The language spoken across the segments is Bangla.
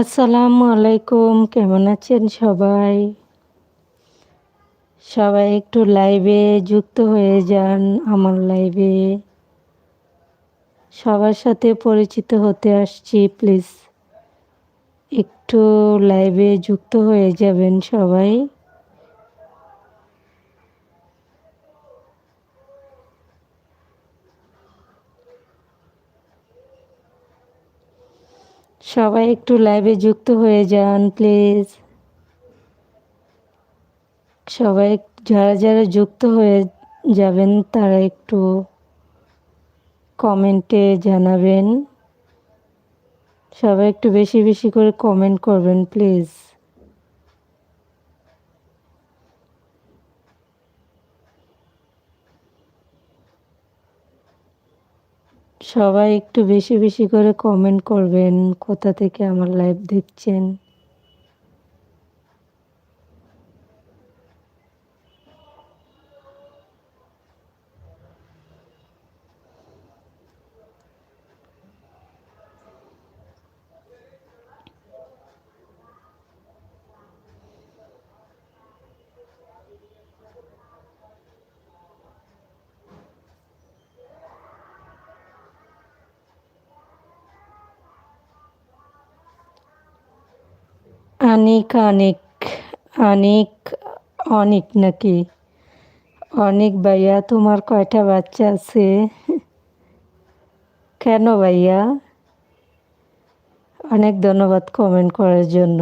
আসসালামু আলাইকুম, কেমন আছেন সবাই? সবাই একটু লাইভে যুক্ত হয়ে যান আমার লাইভে সবার সাথে পরিচিত হতে আসছি প্লিজ একটু লাইভে যুক্ত হয়ে যাবেন সবাই। সবাই একটু লাইভে যুক্ত হয়ে যান প্লিজ সবাই যারা যারা যুক্ত হয়ে যাবেন, তারা একটু কমেন্টে জানাবেন। সবাই একটু বেশি বেশি করে কমেন্ট করবেন প্লিজ সবাই একটু বেশি বেশি করে কমেন্ট করবেন কোথা থেকে আমার লাইভ দেখছেন। আনিক অনেক অনেক অনেক নাকি? অনেক ভাইয়া, তোমার কয়টা বাচ্চা আছে? কেন ভাইয়া? অনেক ধন্যবাদ কমেন্ট করার জন্য।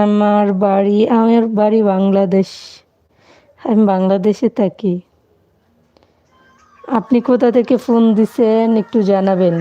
আমার বাড়ি আমার বাড়ি বাংলাদেশ। আমি বাংলাদেশে থাকি। আপনি কোথা থেকে ফোন দিছেন একটু জানাবেন।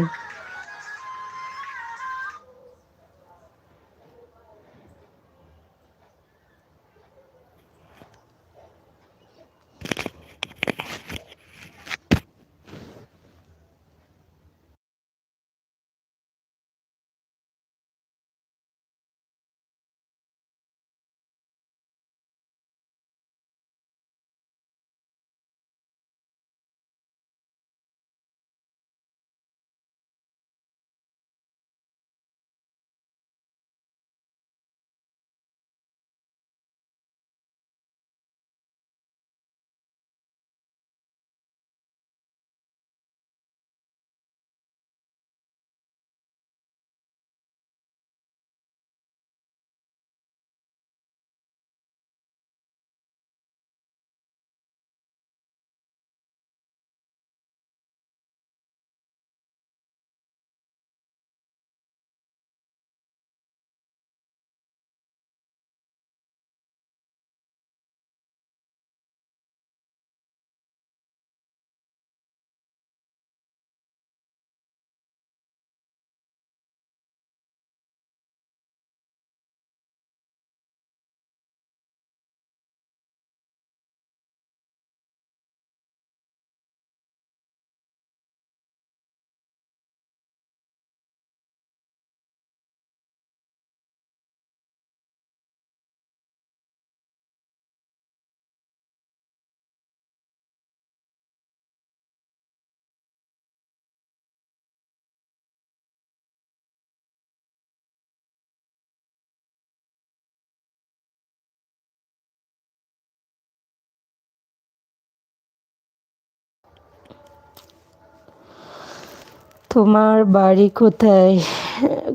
তোমার বাড়ি কোথায়?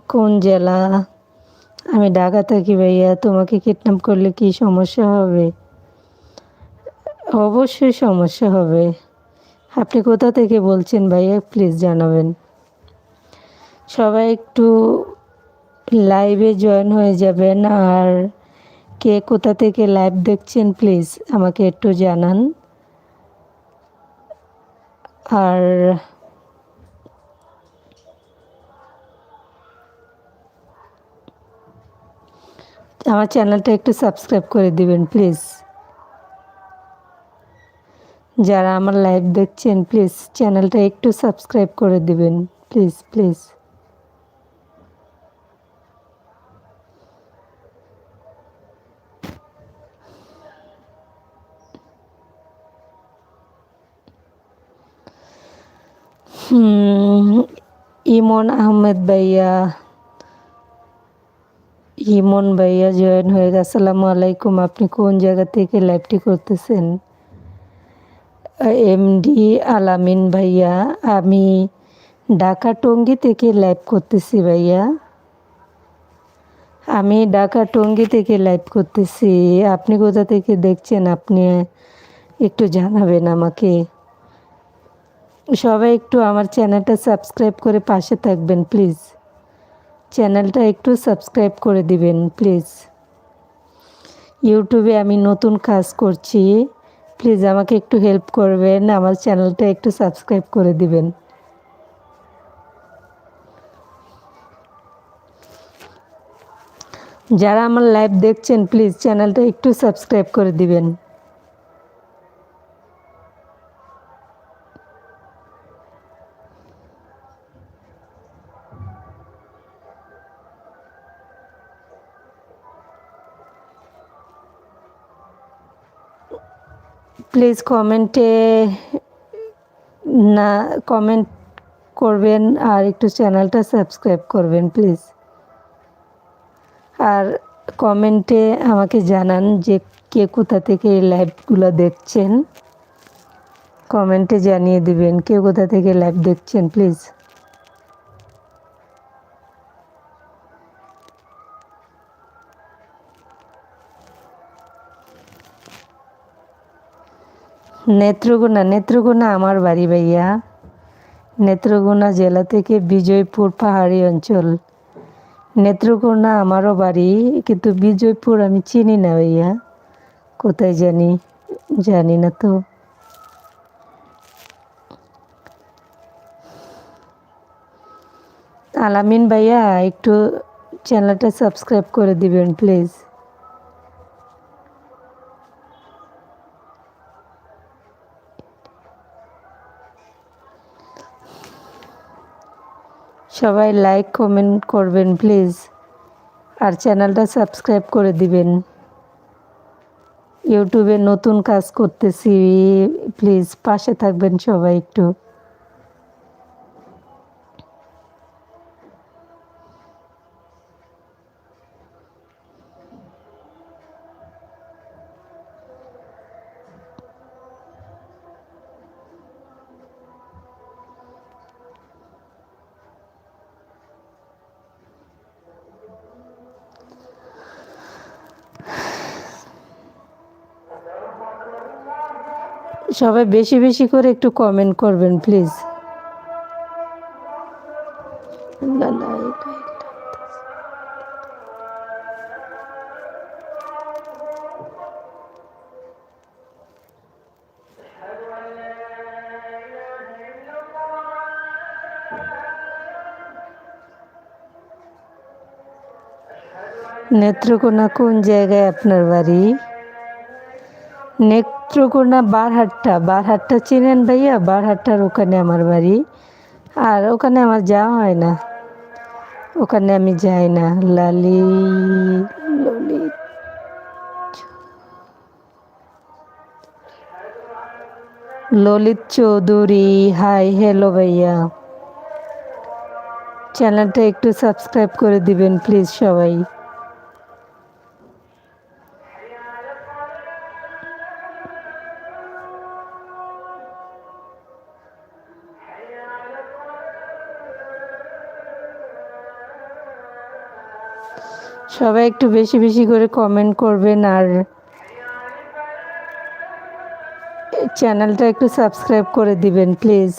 কোন জেলা? আমি ঢাকা থাকি ভাইয়া, তোমাকে কিডন্যাপ করলে কি সমস্যা হবে? অবশ্যই সমস্যা হবে। আপনি কোথা থেকে বলছেন ভাইয়া? প্লিজ জানাবেন। সবাই একটু লাইভে জয়েন হয়ে যাবেন, আর কে কোথা থেকে লাইভ দেখছেন প্লিজ আমাকে একটু জানান। আর আমার চ্যানেলটা একটু সাবস্ক্রাইব করে দিবেন, প্লিজ। যারা আমার লাইভ দেখছেন, প্লিজ চ্যানেলটা একটু সাবস্ক্রাইব করে দিবেন, প্লিজ প্লিজ। ইমন আহমেদ ভাইয়া। ইমন ভাইয়া জয়েন হয়ে আসসালামু আলাইকুম, আপনি কোন জায়গা থেকে লাইভটি করতেছেন? এমডি আলামিন ভাইয়া, আমি ঢাকা টঙ্গি থেকে লাইভ করতেছি ভাইয়া। আমি ঢাকা টঙ্গি থেকে লাইভ করতেছি। আপনি কোথা থেকে দেখছেন আপনি একটু জানাবেন আমাকে। সবাই একটু আমার চ্যানেলটা সাবস্ক্রাইব করে পাশে থাকবেন প্লিজ চ্যানেলটা একটু সাবস্ক্রাইব করে দিবেন, প্লিজ। ইউটিউবে আমি নতুন কাজ করছি, প্লিজ আমাকে একটু হেল্প করবেন, আমার চ্যানেলটা একটু সাবস্ক্রাইব করে দিবেন। যারা আমার লাইভ দেখছেন, প্লিজ চ্যানেলটা একটু সাবস্ক্রাইব করে দিবেন। প্লিজ কমেন্টে না কমেন্ট করবেন আর একটু চ্যানেলটা সাবস্ক্রাইব করবেন, প্লিজ। আর কমেন্টে আমাকে জানান যে কে কোথা থেকে এই লাইভগুলো দেখছেন। কমেন্টে জানিয়ে দিবেন কে কোথা থেকে লাইভ দেখছেন, প্লিজ। নেত্রকোনা নেত্রকোনা আমার বাড়ি ভাইয়া। নেত্রকোনা জেলা থেকে বিজয়পুর পাহাড়ি অঞ্চল। নেত্রকোনা আমারও বাড়ি, কিন্তু বিজয়পুর আমি চিনি না ভাইয়া। কোথায় জানি জানি না তো। আলামিন ভাইয়া, একটু চ্যানেলটা সাবস্ক্রাইব করে দিবেন প্লিজ সবাই লাইক কমেন্ট করবেন প্লিজ আর চ্যানেলটা সাবস্ক্রাইব করে দিবেন। ইউটিউবে নতুন কাজ করতেছি প্লিজ পাশে থাকবেন সবাই একটু। সবাই বেশি বেশি করে একটু কমেন্ট করবেন প্লিজ নেত্রকোনা কোন জায়গায় আপনার বাড়ি? নেত্রকোনা বারহাট্টা। বারহাট্টা চিনেন ভাইয়া? বারহাট্টার ওখানে আমার বাড়ি। আর ওখানে আমার যাওয়া হয় না। ওখানে আমি যাই না। লালি, ললিত। ললিত চৌধুরী। হাই, হ্যালো ভাইয়া। চ্যানেলটা একটু সাবস্ক্রাইব করে দিবেন প্লিজ সবাই। সবাই একটু বেশি বেশি করে কমেন্ট করবেন আর চ্যানেলটা একটু সাবস্ক্রাইব করে দিবেন প্লিজ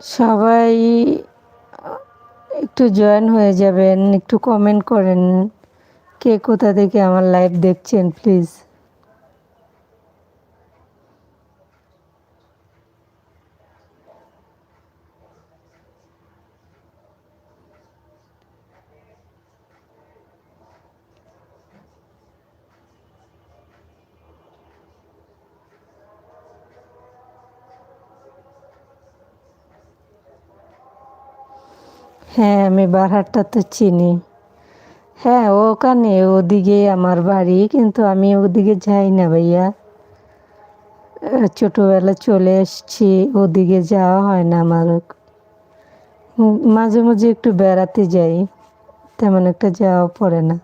সবাই একটু জয়েন হয়ে যাবেন, একটু কমেন্ট করেন, কে কোথা থেকে আমার লাইভ দেখছেন প্লিজ হ্যাঁ আমি বারহাটটা তো চিনি। হ্যাঁ ওখানে ওদিকে আমার বাড়ি, কিন্তু আমি ওদিকে যাই না ভাইয়া। ছোটোবেলা চলে এসছি, ওদিকে যাওয়া হয় না আমার। মাঝে মাঝে একটু বেড়াতে যাই, তেমন একটা যাওয়া পড়ে না।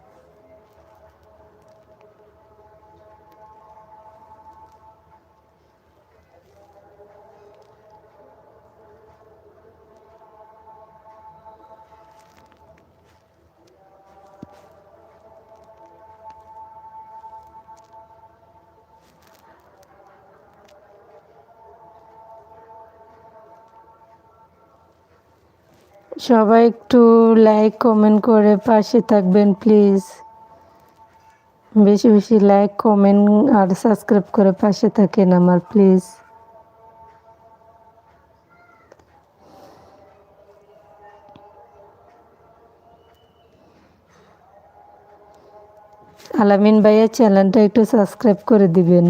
সবাই একটু লাইক কমেন্ট করে পাশে থাকবেন প্লিজ বেশি বেশি লাইক কমেন্ট আর সাবস্ক্রাইব করে পাশে থাকেন আমার প্লিজ আলামিন ভাইয়ের চ্যানেলটা একটু সাবস্ক্রাইব করে দিবেন।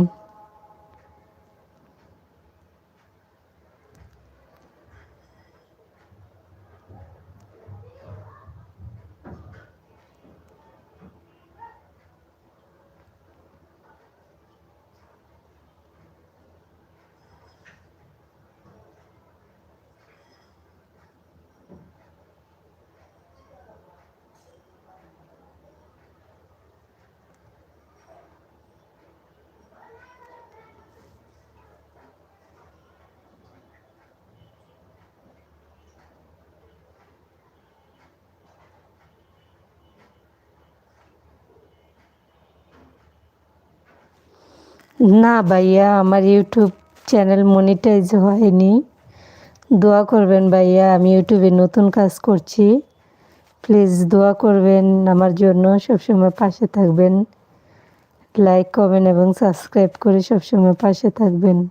না ভাইয়া, আমার ইউটিউব চ্যানেল মনিটাইজ হয়নি। দোয়া করবেন ভাইয়া, আমি ইউটিউবে নতুন কাজ করছি। প্লিজ দোয়া করবেন আমার জন্য, সবসময় পাশে থাকবেন। লাইক কমেন্ট এবং সাবস্ক্রাইব করে সবসময় পাশে থাকবেন।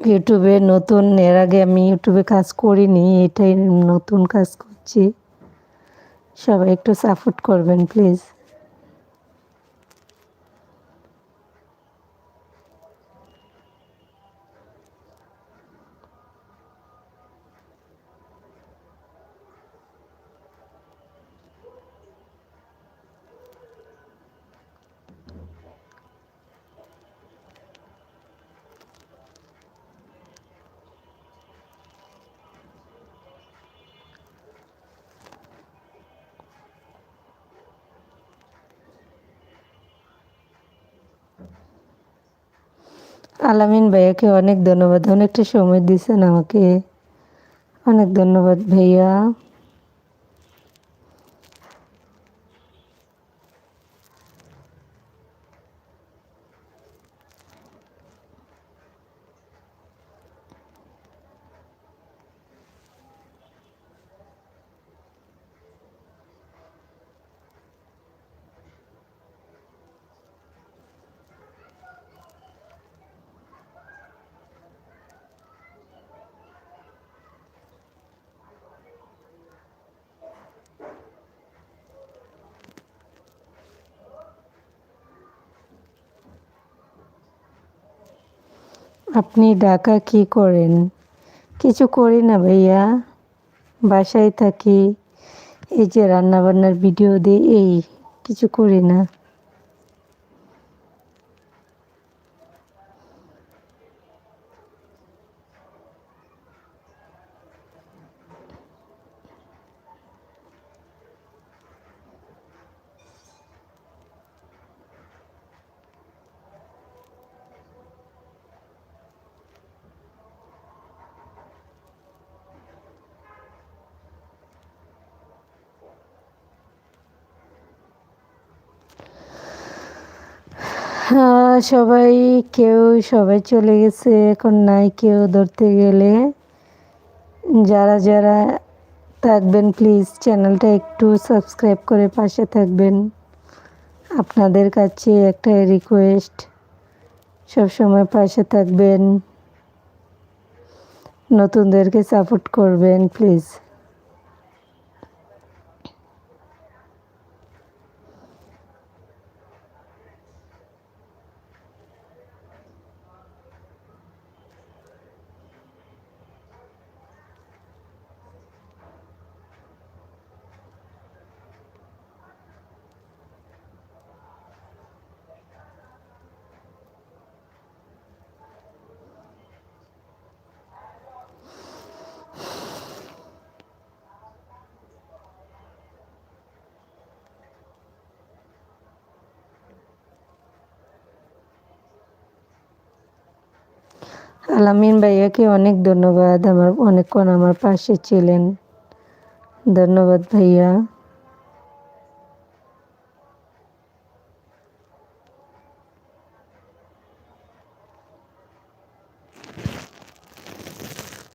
ইউটিউবে নতুন, এর আগে আমি ইউটিউবে কাজ করিনি, এটাই নতুন কাজ করছি। সবাই একটু সাপোর্ট করবেন প্লিজ আলামিন ভাইয়াকে অনেক ধন্যবাদ। অনেকটা সময় দিয়েছেন আমাকে। অনেক ধন্যবাদ ভাইয়া। আপনি ডাকা কি করেন? কিছু করি না ভাইয়া। বাসায় থাকি। এই যে রান্নাবান্নার ভিডিও দিই এই, কিছু করি না। সবাই কেউ, সবাই চলে গেছে। এখন নাই কেউ ধরতে গেলে। যারা যারা থাকবেন প্লিজ চ্যানেলটা একটু সাবস্ক্রাইব করে পাশে থাকবেন। আপনাদের কাছে একটা রিকোয়েস্ট সবসময় পাশে থাকবেন। নতুনদেরকে সাপোর্ট করবেন প্লিজ আলামিন ভাইয়াকে অনেক ধন্যবাদ। আমার অনেকক্ষণ আমার পাশে ছিলেন। ধন্যবাদ ভাইয়া।